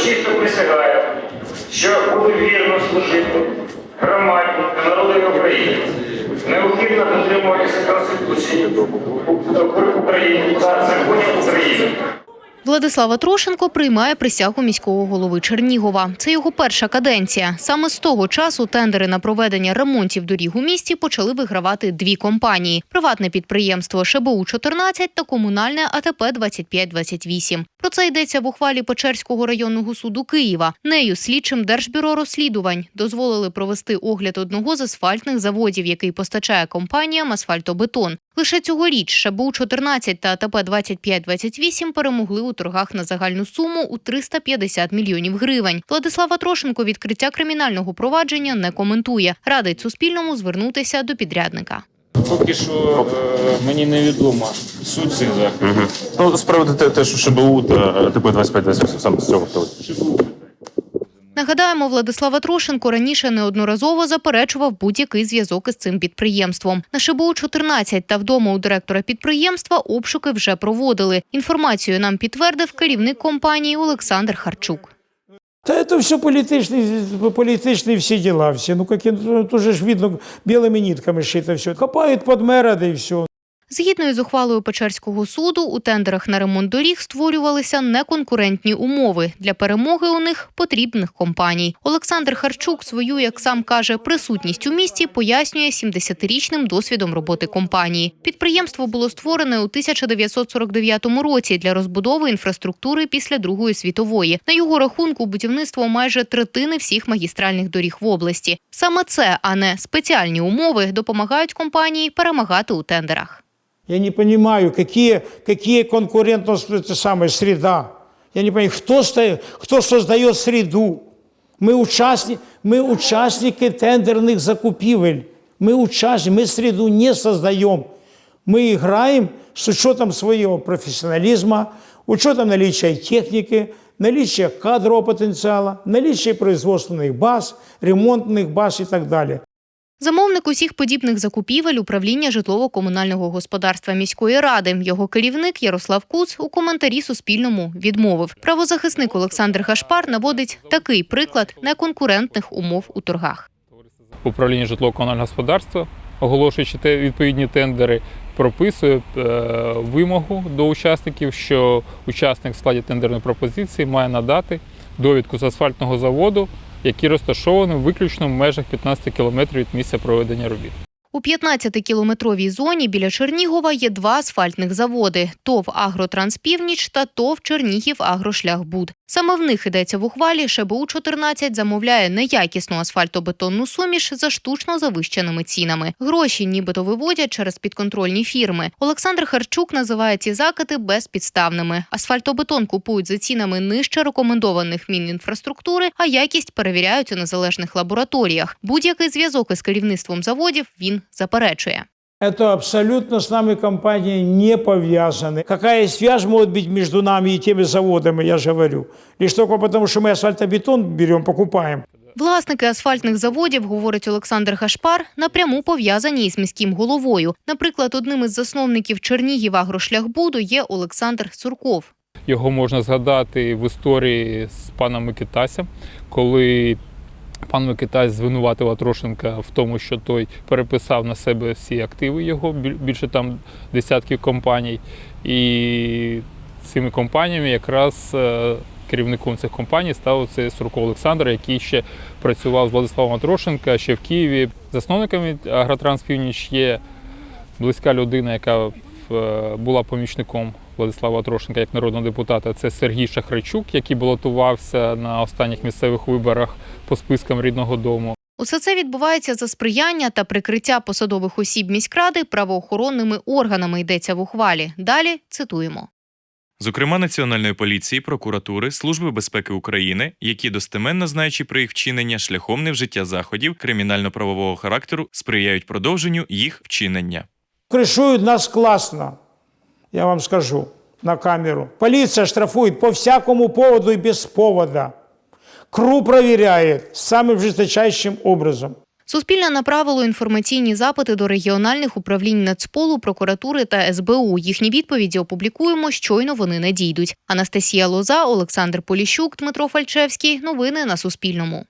урочисто присягаю, що буду вірно служити громаді та народу України, неухильно дотримуватися Конституції України та законів України. Владислава Трошенко приймає присягу міського голови Чернігова. Це його перша каденція. Саме з того часу тендери на проведення ремонтів доріг у місті почали вигравати дві компанії: приватне підприємство ШБУ 14 та комунальне АТП 2528. Про це йдеться в ухвалі Печерського районного суду Києва. Нею слідчим Держбюро розслідувань дозволили провести огляд одного з асфальтних заводів, який постачає компаніям асфальтобетон. Лише цьогоріч ШБУ 14 та АТП 2528 перемогли у торгах на загальну суму у 350 мільйонів гривень. Владислава Трошенко відкриття кримінального провадження не коментує. Радить Суспільному звернутися до підрядника. Поки що е, мені невідома суть цих заходів. Ну, з приводу те, те, що ШБУ та ТП 2528 саме з цього приводу. Нагадаємо, Владислава Трошенко раніше неодноразово заперечував будь-який зв'язок із цим підприємством. На ШБУ 14 та вдома у директора підприємства обшуки вже проводили. Інформацію нам підтвердив керівник компанії Олександр Харчук. Да это все политичные, политичные все дела все. Ну, какие, ну, тоже ж видно, белыми нитками шито все. Копают под мэра, да и все. Згідно із ухвалою Печерського суду, у тендерах на ремонт доріг створювалися неконкурентні умови для перемоги у них потрібних компаній. Олександр Харчук свою, як сам каже, присутність у місті пояснює 70-річним досвідом роботи компанії. Підприємство було створене у 1949 році для розбудови інфраструктури після Другої світової. На його рахунку будівництво майже третини всіх магістральних доріг в області. Саме це, а не спеціальні умови, допомагають компанії перемагати у тендерах. Я не понимаю, какие, какие конкурентность, это самая среда. Я не понимаю, кто, ста- кто создает среду. Мы, участни, мы участники тендерных закупивель. Мы участники, мы среду не создаем. Мы играем с учетом своего профессионализма, учетом наличия техники, наличия кадрового потенциала, наличия производственных баз, ремонтных баз и так далее. Замовник усіх подібних закупівель управління житлово-комунального господарства міської ради. Його керівник Ярослав Куц у коментарі Суспільному відмовив. Правозахисник Олександр Гашпар наводить такий приклад неконкурентних умов у торгах. Управління житлово-комунального господарства, оголошуючи те відповідні тендери, прописує е, вимогу до учасників, що учасник в складі тендерної пропозиції має надати довідку з асфальтного заводу, який розташовані виключно в межах 15 кілометрів від місця проведення робіт. У 15-кілометровій зоні біля Чернігова є два асфальтних заводи: ТОВ «Агротранспівніч» та ТОВ «Чернігів Агрошляхбуд». Саме в них йдеться в ухвалі. ШБУ 14 замовляє неякісну асфальтобетонну суміш за штучно завищеними цінами. Гроші нібито виводять через підконтрольні фірми. Олександр Харчук називає ці закиди безпідставними. Асфальтобетон купують за цінами нижче рекомендованих Мінінфраструктури, а якість перевіряють у незалежних лабораторіях. Будь-який зв'язок із керівництвом заводів він заперечує. Это абсолютно с нами компания не повязаны. Какая связь может быть между нами и теми заводами, я же говорю. Лишь только потому, что мы асфальтобетон берем, покупаем. Власники асфальтних заводів, говорить Олександр Гашпар, напряму пов'язані із міським головою. Наприклад, одним із засновників Чернігів агрошляхбуду є Олександр Сурков. Його можна згадати в історії з паном Микитасем, коли пан Микитась звинуватив Атрошенка в тому, що той переписав на себе всі активи його, більше там десятків компаній. І цими компаніями якраз е, керівником цих компаній став цей Сурко Олександр, який ще працював з Владиславом Атрошенка ще в Києві. Засновниками Агротранс Північ є близька людина, яка е, була помічником Владислава Трошенка як народного депутата. Це Сергій Шахрачук, який балотувався на останніх місцевих виборах по спискам рідного дому. Усе це відбувається за сприяння та прикриття посадових осіб міськради правоохоронними органами йдеться в ухвалі. Далі цитуємо. зокрема Національної поліції, прокуратури, Служби безпеки України, які достеменно знаючи про їх вчинення шляхом невжиття заходів кримінально-правового характеру, сприяють продовженню їх вчинення. Крышуют нас классно, я вам скажу, на камеру. Полиция штрафует по всякому поводу и без повода. КРУ проверяет самым жесточайшим образом. Суспільне направило інформаційні запити до регіональних управлінь Нацполу, прокуратури та СБУ. Їхні відповіді опублікуємо, щойно вони надійдуть. Анастасія Лоза, Олександр Поліщук, Дмитро Фальчевський. Новини на Суспільному.